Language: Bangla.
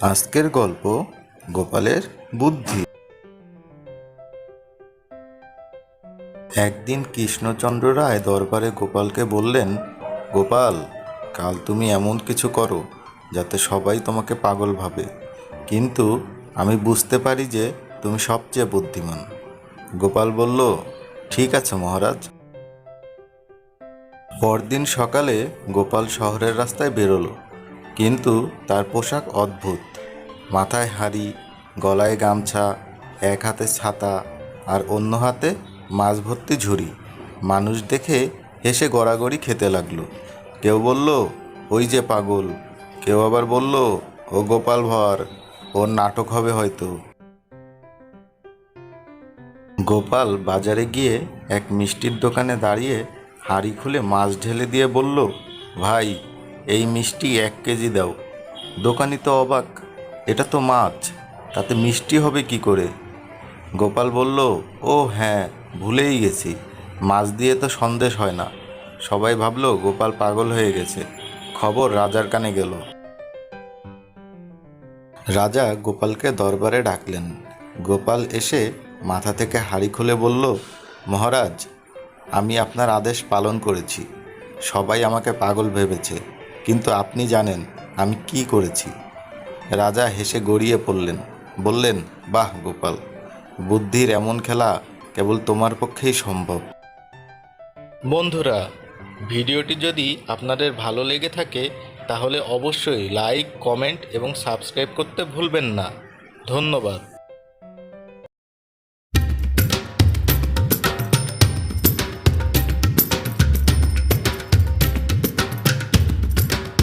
আজকের গল্প গোপালের বুদ্ধি। একদিন কৃষ্ণচন্দ্র রায় দরবারে গোপালকে বললেন, গোপাল, কাল তুমি এমন কিছু করো যাতে সবাই তোমাকে পাগল ভাবে। কিন্তু আমি বুঝতে পারি যে তুমি সবচেয়ে বুদ্ধিমান। গোপাল বলল, ঠিক আছে মহারাজ। পরদিন সকালে গোপাল শহরের রাস্তায় বেরোলো। কিন্তু তার পোশাক অদ্ভুত। মাথায় হাড়ি, গলায় গামছা, এক হাতে ছাতা আর অন্য হাতে মাছ ভর্তি ঝুড়ি। মানুষ দেখে হেসে গড়াগড়ি খেতে লাগল। কেউ বলল, ওই যে পাগল। কেউ আবার বলল, ও গোপাল ভর, ওর নাটক হবে হয়তো। গোপাল বাজারে গিয়ে এক মিষ্টির দোকানে দাঁড়িয়ে হাঁড়ি খুলে মাছ ঢেলে দিয়ে বলল, ভাই এই মিষ্টি এক কেজি দাও। দোকানি তো অবাক, এটা তো মাছ, তাতে মিষ্টি হবে কি করে? গোপাল বলল, ও হ্যাঁ ভুলেই গেছি, মাছ দিয়ে তো সন্দেশ হয় না। সবাই ভাবলো, গোপাল পাগল হয়ে গেছে। খবর রাজার কানে গেল। রাজা গোপালকে দরবারে ডাকলেন। গোপাল এসে মাথা থেকে হাড়ি খুলে বলল, মহারাজ, আমি আপনার আদেশ পালন করেছি। সবাই আমাকে পাগল ভেবেছে। কিন্তু আপনি জানেন আমি কি করেছি। রাজা হেসে গড়িয়ে পড়লেন, বললেন, বাহ, গোপাল, বুদ্ধির এমন খেলা কেবল তোমার পক্ষেই সম্ভব। বন্ধুরা, ভিডিওটি যদি আপনাদের ভালো লেগে থাকে, তাহলে অবশ্যই লাইক, কমেন্ট এবং সাবস্ক্রাইব করতে ভুলবেন না। ধন্যবাদ।